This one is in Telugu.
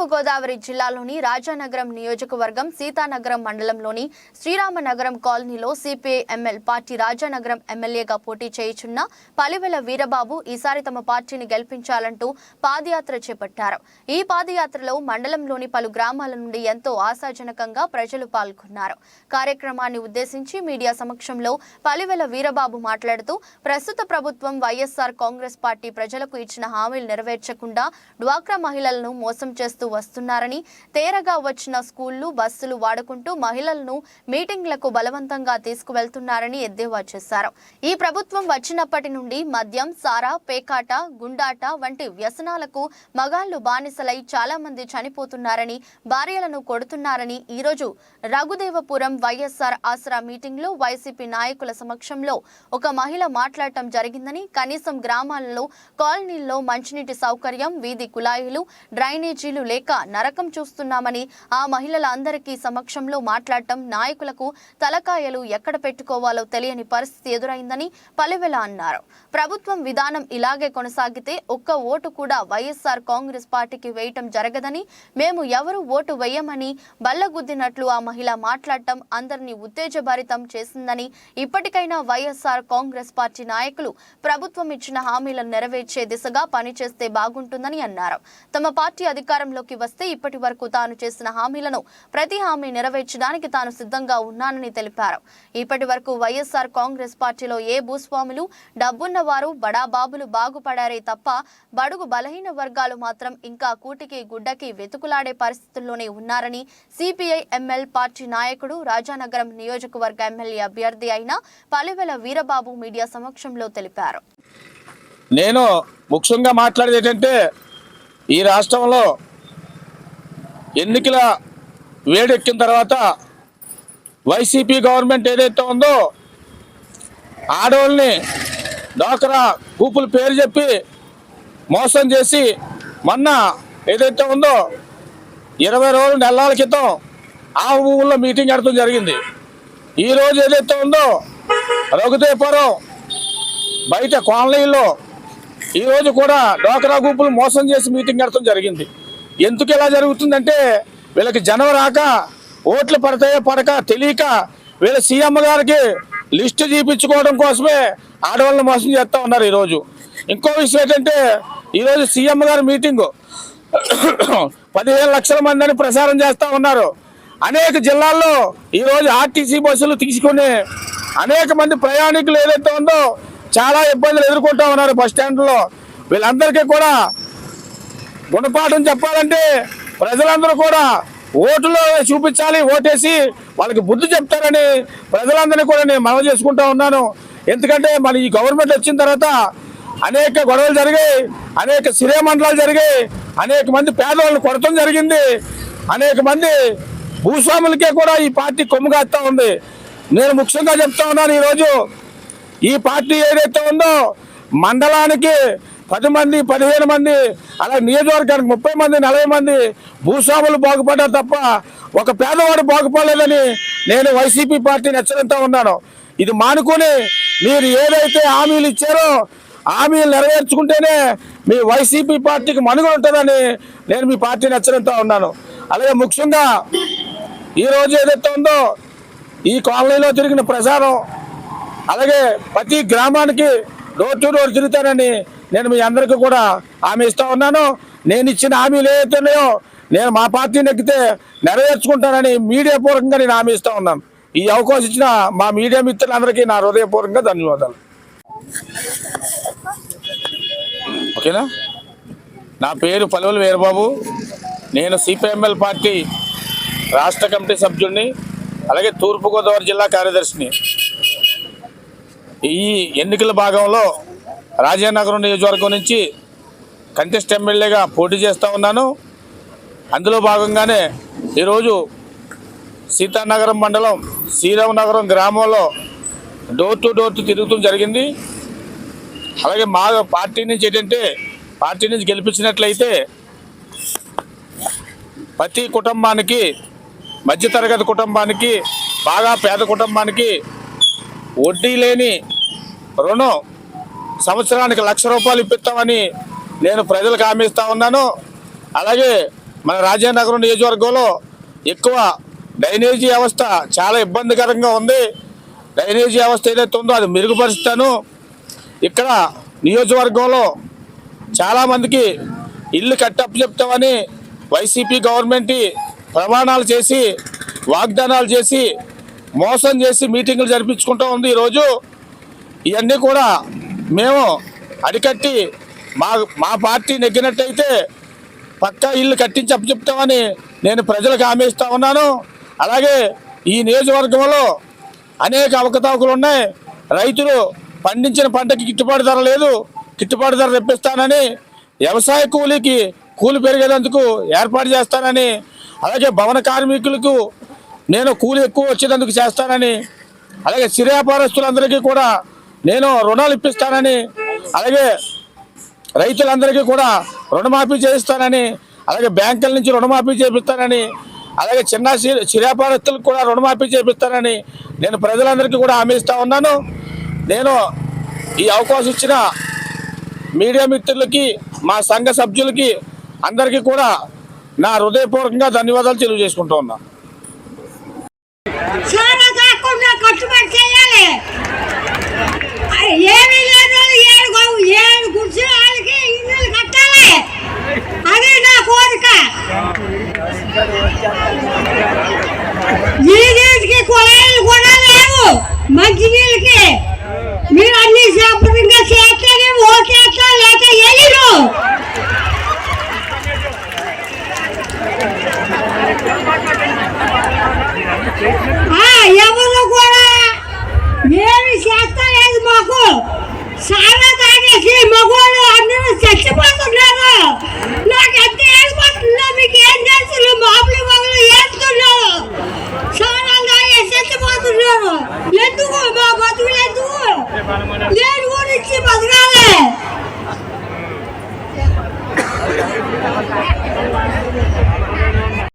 తూర్పుగోదావరి జిల్లాలోని రాజానగరం నియోజకవర్గం సీతానగరం మండలంలోని శ్రీరామనగరం కాలనీలో సిపిఐఎంఎల్ పార్టీ రాజానగరం ఎమ్మెల్యేగా పోటీ చేయుచున్న పలివెల వీరబాబు ఈసారి తమ పార్టీని గెలిపించాలంటూ పాదయాత్ర చేపట్టారు. ఈ పాదయాత్రలో మండలంలోని పలు గ్రామాల నుండి ఎంతో ఆశాజనకంగా ప్రజలు పాల్గొన్నారు. కార్యక్రమాన్ని ఉద్దేశించి మీడియా సమక్షంలో పలివెల వీరబాబు మాట్లాడుతూ ప్రస్తుత ప్రభుత్వం వైఎస్ఆర్ కాంగ్రెస్ పార్టీ ప్రజలకు ఇచ్చిన హామీలు నెరవేర్చకుండా డ్వాక్రా మహిళలను మోసం చేస్తూ వస్తున్నారని తేరగా వచ్చిన స్కూళ్ళు బస్సులు వాడుకుంటూ మహిళలను మీటింగ్లకు బలవంతంగా తీసుకువెళ్తున్నారని ఎద్దేవా చేశారు. ఈ ప్రభుత్వం వచ్చినప్పటి నుండి మద్యం సారా పేకాట గుండాట వంటి వ్యసనాలకు మగాళ్ళు బానిసలై చాలా మంది చనిపోతున్నారని భార్యలను కొడుతున్నారని ఈరోజు రఘుదేవపురం వైఎస్ఆర్ ఆసరా మీటింగ్లో వైసీపీ నాయకుల సమక్షంలో ఒక మహిళ మాట్లాడటం జరిగిందని కనీసం గ్రామాలలో కాలనీల్లో మంచినీటి సౌకర్యం వీధి కుళాయిలు డ్రైనేజీలు లేక నరకం చూస్తున్నామని ఆ మహిళల అందరికీ సమక్షంలో మాట్లాడటం నాయకులకు తలకాయలు ఎక్కడ పెట్టుకోవాలో తెలియని పరిస్థితి ఎదురైందని పలివెల అన్నారు. ప్రభుత్వం విధానం ఇలాగే కొనసాగితే ఒక్క ఓటు కూడా వైఎస్ఆర్ కాంగ్రెస్ పార్టీకి వేయటం జరగదని మేము ఎవరు ఓటు వేయమని బల్లగుద్దినట్లు ఆ మహిళ మాట్లాడటం అందరినీ ఉత్తేజభరితం చేసిందని ఇప్పటికైనా వైఎస్ఆర్ కాంగ్రెస్ పార్టీ నాయకులు ప్రభుత్వం ఇచ్చిన హామీలను నెరవేర్చే దిశగా పనిచేస్తే బాగుంటుందని అన్నారు. తమ పార్టీ అధికారంలోకి వస్తే ఇప్పటి వరకు తాను చేసిన హామీలను ప్రతి హామీ నెరవేర్చడానికి తాను సిద్ధంగా ఉన్నానని తెలిపారు. ఇప్పటి వరకు వైఎస్ఆర్ కాంగ్రెస్ పార్టీలో ఏ భూస్వాములు డబ్బున్న వారు బడాబాబులు బాగుపడారే తప్ప బడుగు బలహీన వర్గాలు మాత్రం ఇంకా కూటికి గుడ్డకి వెతుకులాడే పరిస్థితుల్లోనే ఉన్నారని సిపిఐ ఎంఎల్ పార్టీ నాయకుడు రాజానగరం నియోజకవర్గ ఎమ్మెల్యే అభ్యర్థి అయిన పలివెల వీరబాబు మీడియా సమక్షంలో తెలిపారు. నేను ముఖ్యంగా మాట్లాడేది ఏంటంటే ఈ రాష్ట్రంలో ఎన్నికల వేడెక్కిన తర్వాత వైసీపీ గవర్నమెంట్ ఏదైతే ఉందో ఆడవాళ్ళని డోకరా కూపుల పేరు చెప్పి మోసం చేసి మొన్న ఏదైతే ఉందో ఇరవై రోజులు నెలల క్రితం ఆ ఊళ్ళో మీటింగ్ పెడతాం జరిగింది. ఈరోజు ఏదైతే ఉందో రఘుదేపురం బయట కాలనీలో ఈ రోజు కూడా డోకరా గుంపులు మోసం చేసి మీటింగ్ పెడతాం జరిగింది. ఎందుకు ఎలా జరుగుతుందంటే వీళ్ళకి జనం రాక ఓట్లు పడతాయో పడక తెలియక వీళ్ళ సీఎం గారికి లిస్టు చూపించుకోవడం కోసమే ఆడవాళ్ళని మోసం చేస్తూ ఉన్నారు ఈరోజు. ఇంకో విషయం ఏంటంటే ఈరోజు సీఎం గారి మీటింగు పదిహేను లక్షల మందిని ప్రసారం చేస్తూ ఉన్నారు. అనేక జిల్లాల్లో ఈరోజు ఆర్టీసీ బస్సులు తీసుకుని అనేక మంది ప్రయాణికులు ఏదైతే ఉందో చాలా ఇబ్బందులు ఎదుర్కొంటూ ఉన్నారు బస్ స్టాండ్లో. వీళ్ళందరికీ కూడా గుణపాఠం చెప్పాలంటే ప్రజలందరూ కూడా ఓటులో చూపించాలి ఓటేసి వాళ్ళకి బుద్ధి చెప్తారని ప్రజలందరినీ కూడా నేను మనవి చేసుకుంటా ఉన్నాను. ఎందుకంటే మన ఈ గవర్నమెంట్ వచ్చిన తర్వాత అనేక గొడవలు జరిగాయి అనేక సిరే మండలాలు జరిగాయి అనేక మంది పేదవాళ్ళని కొడటం జరిగింది అనేక మంది భూస్వాములకే కూడా ఈ పార్టీ కొమ్ముగాస్తా ఉంది. నేను ముఖ్యంగా చెప్తా ఉన్నాను ఈరోజు ఈ పార్టీ ఏదైతే ఉందో మండలానికి పది మంది పదిహేను మంది అలా నియోజకవర్గానికి ముప్పై మంది నలభై మంది భూస్వాములు బాగుపడ్డారు తప్ప ఒక పేదవాడు బాగుపడలేదని నేను వైసీపీ పార్టీని హెచ్చరిస్తా ఉన్నాను. ఇది మానుకొని మీరు ఏదైతే హామీలు ఇచ్చారో హామీలు నెరవేర్చుకుంటేనే మీ వైసీపీ పార్టీకి మనుగడ ఉంటుందని నేను మీ పార్టీని హెచ్చరిస్తా ఉన్నాను. అలాగే ముఖ్యంగా ఈ రోజు ఏదైతే ఉందో ఈ కాలనీలో తిరిగిన ప్రచారం అలాగే ప్రతి గ్రామానికి డోర్ టు డోర్ తిరుగుతానని నేను మీ అందరికీ కూడా హామీ ఇస్తా ఉన్నాను. నేను ఇచ్చిన హామీలు ఏవైతే నేను మా పార్టీని ఎక్కితే నెరవేర్చుకుంటానని మీడియా పూర్వకంగా నేను హామీ ఇస్తా ఉన్నాను. ఈ అవకాశం ఇచ్చిన మా మీడియా మిత్రులందరికీ నా హృదయపూర్వకంగా ధన్యవాదాలు. ఓకేనా? నా పేరు పలువుల వీరబాబు. నేను సిపిఎంఎల్ పార్టీ రాష్ట్ర కమిటీ సభ్యుడిని అలాగే తూర్పుగోదావరి జిల్లా కార్యదర్శిని. ఈ ఎన్నికల భాగంలో రాజానగరం నియోజకవర్గం నుంచి కంటెస్ట్ ఎమ్మెల్యేగా పోటీ చేస్తూ ఉన్నాను. అందులో భాగంగానే ఈరోజు సీతానగరం మండలం శ్రీరామనగరం గ్రామంలో డోర్ టు డోర్ తిరుగుతూ జరిగింది. అలాగే మా పార్టీ నుంచి ఏంటంటే పార్టీ నుంచి గెలిపించినట్లయితే ప్రతి కుటుంబానికి మధ్యతరగతి కుటుంబానికి బాగా పేద కుటుంబానికి వడ్డీ లేని రుణం సంవత్సరానికి లక్ష రూపాయలు ఇప్పిస్తామని నేను ప్రజలకు హామీ ఇస్తా ఉన్నాను. అలాగే మన రాజానగరం నియోజకవర్గంలో ఎక్కువ డ్రైనేజీ వ్యవస్థ చాలా ఇబ్బందికరంగా ఉంది. డ్రైనేజీ వ్యవస్థ ఏదైతే ఉందో అది మెరుగుపరుస్తాను. ఇక్కడ నియోజకవర్గంలో చాలామందికి ఇల్లు కట్టప్పు చెప్తామని వైసీపీ గవర్నమెంట్ ప్రమాణాలు చేసి వాగ్దానాలు చేసి మోసం చేసి మీటింగులు జరిపించుకుంటూ ఉంది ఈరోజు. ఇవన్నీ కూడా మేము అడికట్టి మా మా పార్టీ నెగ్గినట్టయితే పక్కా ఇల్లు కట్టించి అప్పచెప్తామని నేను ప్రజలకు హామీ ఇస్తా ఉన్నాను. అలాగే ఈ నియోజకవర్గంలో అనేక అవకతవకలు ఉన్నాయి. రైతులు పండించిన పంటకి గిట్టుబాటు ధర లేదు. గిట్టుబాటు ధర తెప్పిస్తానని వ్యవసాయ కూలీకి కూలి పెరిగేందుకు ఏర్పాటు చేస్తానని అలాగే భవన కార్మికులకు నేను కూలి ఎక్కువ వచ్చేటందుకు చేస్తానని అలాగే చిరు కూడా నేను రుణాలు ఇప్పిస్తానని అలాగే రైతులందరికీ కూడా రుణమాఫీ చేయిస్తానని అలాగే బ్యాంకుల నుంచి రుణమాఫీ చేపిస్తానని అలాగే చిన్న చిరాపారస్తులకు కూడా రుణమాఫీ చేపిస్తానని నేను ప్రజలందరికీ కూడా హామీ ఇస్తా ఉన్నాను. నేను ఈ అవకాశం ఇచ్చిన మీడియా మిత్రులకి మా సంఘ సభ్యులకి అందరికీ కూడా నా హృదయపూర్వకంగా ధన్యవాదాలు తెలియజేసుకుంటూ ఉన్నాను स्टेटमेंट